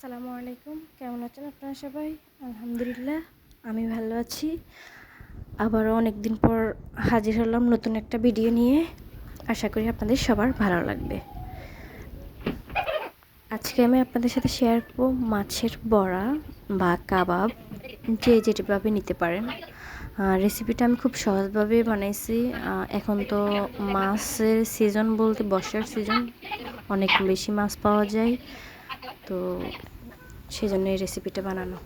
আসসালামু আলাইকুম। কেমন আছেন আপনারা সবাই? আলহামদুলিল্লাহ, আমি ভালো আছি। আবারও অনেক দিন পর হাজির হলাম নতুন একটা ভিডিও নিয়ে। আশা করি আপনাদের সবার ভালো লাগবে। আজকে আমি আপনাদের সাথে শেয়ার করব মাছের বড়া বা কাবাব, যে যেটিভাবে নিতে পারেন। রেসিপিটা আমি খুব সহজভাবে বানাইছি। এখন তো মাছের সিজন বলতে বর্ষার সিজন অনেক বেশি মাছ পাওয়া যায়। তো সেই জন্য এই রেসিপিটা বানানো।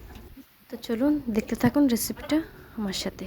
তো চলুন দেখতে থাকুন রেসিপিটা আমার সাথে।